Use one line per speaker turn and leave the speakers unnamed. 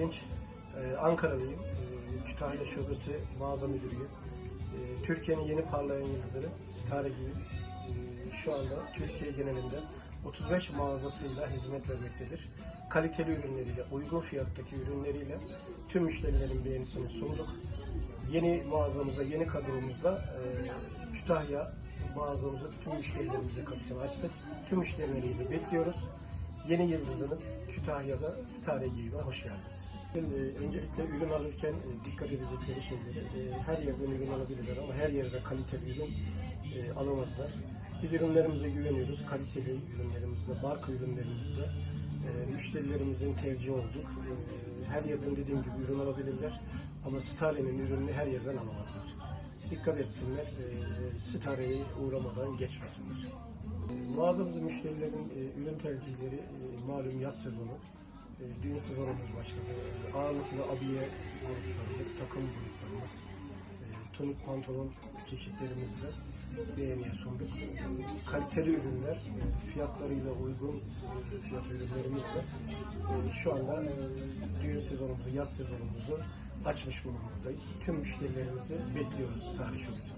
Erdinç. Ee, Ankaralıyım. Ee, Kütahya Şubesi Mağaza Müdürüyüm. Ee, Türkiye'nin yeni parlayan yıldızı Stare Giyim. Şu anda Türkiye genelinde 35 mağazasıyla hizmet vermektedir. Kaliteli ürünleriyle, uygun fiyattaki ürünleriyle tüm müşterilerin beğenisini sunduk. Yeni mağazamıza, yeni kadromuzda e, Kütahya mağazamızı tüm müşterilerimize kapısını açtık. Tüm müşterilerimizi bekliyoruz. Yeni yıldızınız Kütahya'da Stare Giyim'e hoş geldiniz. E, öncelikle ürün alırken e, dikkat edecekleri şeyleri e, her yerden ürün alabilirler ama her yerde kaliteli ürün alamazlar. Biz ürünlerimize güveniyoruz. Kaliteli ürünlerimizle, marka ürünlerimizle e, müşterilerimizin tercihi olduk. Her yerden dediğim gibi ürün alabilirler ama Stare'nin ürününü her yerden alamazlar. Dikkat etsinler, Stare'ye uğramadan geçmesinler. Mağazamızda müşterilerin ürün tercihleri malum yaz sezonu. E, düğün sezonumuz başladı. Ağırlıklı abiye gruplarımız, takım gruplarımız, e, tonik pantolon çeşitlerimizle beğeniye sunduk. Kaliteli ürünler, fiyatlarıyla uygun e, fiyat ürünlerimizle şu anda düğün sezonumuzu, yaz sezonumuzu açmış bulunmaktayız. Tüm müşterilerimizi bekliyoruz tarih şubesi.